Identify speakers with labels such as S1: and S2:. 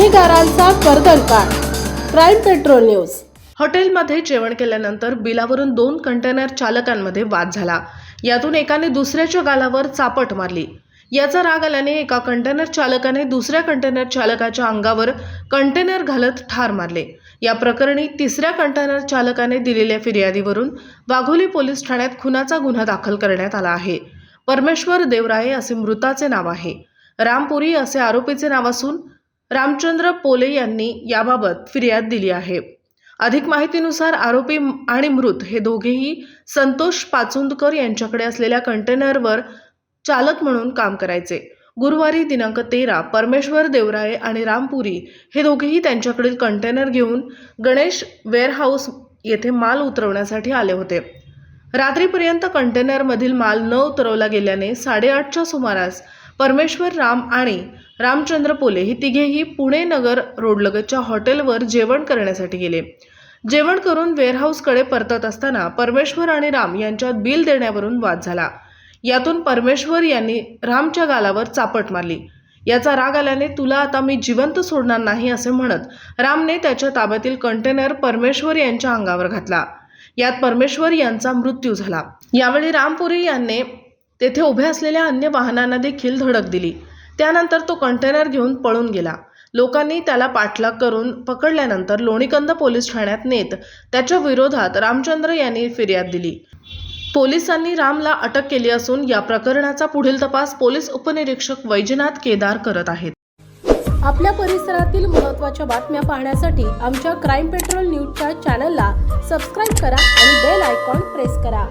S1: बातमीदारांचा कर्दनकाळ crime patrol news.
S2: हॉटेलमध्ये जेवण केल्यानंतर बिलावरून दोन कंटेनर चालकांमध्ये वाद झाला. यातून एकाने दुसऱ्याच्या गालावर चापट मारली. याचा राग आल्याने एका कंटेनर चालकाने दुसऱ्या कंटेनर चालकाच्या अंगावर कंटेनर घालत ठार मारले. या प्रकरणी तिसऱ्या कंटेनर चालकाने दिलेल्या फिर्यादीवरून वाघोली पोलीस ठाण्यात खुनाचा गुन्हा दाखल करण्यात आला आहे. परमेश्वर देवराये असे मृताचे नाव आहे. रामपुरी असे आरोपीचे नाव असून रामचंद्र पोले यांनी याबाबत फिर्याद दिली आहे. अधिक माहितीनुसार आरोपी आणि मृत हे दोघेही संतोष पाचुंदकर यांच्याकडे असलेल्या कंटेनरवर चालक म्हणून काम करायचे. गुरुवारी दिनांक तेरा परमेश्वर देवराळे आणि रामपुरी हे दोघेही त्यांच्याकडील कंटेनर घेऊन गणेश वेअरहाऊस येथे माल उतरवण्यासाठी आले होते. रात्रीपर्यंत कंटेनरमधील माल न उतरवला गेल्याने साडेआठच्या सुमारास परमेश्वर राम आणि रामचंद्र पोले ही तिघेही पुणे नगर रोडलगतच्या हॉटेलवर जेवण करण्यासाठी गेले. जेवण करून वेअरहाऊसकडे परतत असताना परमेश्वर आणि राम यांच्यात बिल देण्यावरून वाद झाला. यातून परमेश्वर यांनी रामच्या गालावर चापट मारली. याचा राग आल्याने तुला आता मी जिवंत सोडणार नाही असे म्हणत रामने त्याच्या ताब्यातील कंटेनर परमेश्वर यांच्या अंगावर घातला. यात परमेश्वर यांचा मृत्यू झाला. यावेळी रामपुरी यांनी तेथे उभ्या असलेल्या अन्य वाहनांना देखील धडक दिली. त्यानंतर तो कंटेनर घेऊन पळून गेला. लोकांनी त्याला पाठलाग करून पकडल्यानंतर लोणीकंद पोलीस ठाण्यात नेत त्याच्या विरोधात रामचंद्र यांनी फिर्याद दिली. पोलिसांनी रामला अटक केली असून या प्रकरणाचा पुढील तपास पोलीस उपनिरीक्षक वैजनाथ केदार करत आहेत.
S1: आपल्या परिसरातील महत्त्वाच्या बातम्या पाहण्यासाठी आमच्या क्राईम पेट्रोल न्यूजच्या चॅनलला सबस्क्राईब करा आणि बेल आयकॉन प्रेस करा.